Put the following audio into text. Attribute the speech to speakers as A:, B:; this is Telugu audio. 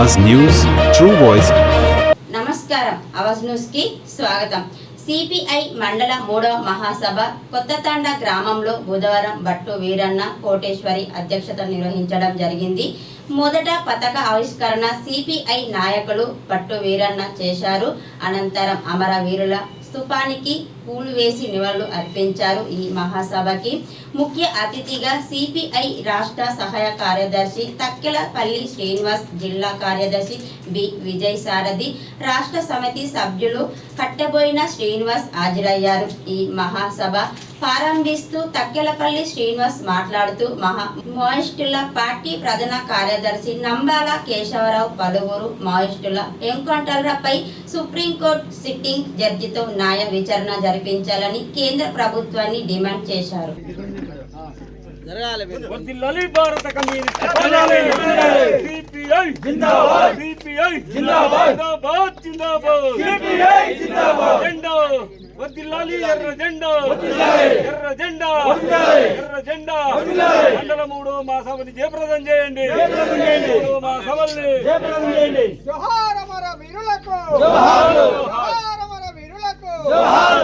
A: Awaz న్యూస్ ట్రూ వాయిస్
B: నమస్కారం. అవాజ్ న్యూస్కి స్వాగతం. సిపిఐ మండల మూడవ మహాసభ కొత్తతాండ గ్రామంలో బుధవారం భట్టు వీరన్న కోటేశ్వరి అధ్యక్షత నిర్వహించడం జరిగింది. మొదట పథక ఆవిష్కరణ సిపిఐ నాయకులు భట్టు వీరన్న చేశారు. అనంతరం అమరవీరుల స్థూపానికి పూలు వేసి నివాళులు అర్పించారు ఈ మహాసభకి. ముఖ్య అతిథిగా సిపిఐ రాష్ట్ర సహాయ కార్యదర్శి తక్కెలపల్లి శ్రీనివాస్ జిల్లా కార్యదర్శి బి. విజయ్ సారథి రాష్ట్ర సమితి సభ్యులు కట్టెబోయిన శ్రీనివాస్ హాజరయ్యారు. ఈ మహాసభ ప్రారంభిస్తూ తక్కెలపల్లి శ్రీనివాస్ మాట్లాడుతూ మహా మాయిస్టుల పార్టీ ప్రధాన కార్యదర్శి నంబాల కేశవరావు పలువురు మాయిస్టుల ఎన్కౌంటర్లపై సుప్రీంకోర్టు సిట్టింగ్ జడ్జితో న్యాయ విచారణ జరిపించాలని కేంద్ర ప్రభుత్వాన్ని డిమాండ్ చేశారు.
C: జెండా వర్ధిల్లాలి ఎర్ర జెండా ఎర్ర జెండా ఎర్ర జెండా మండల మూడో మా సభని జయప్రదం చేయండి. మూడో మా సభల్ని জোহার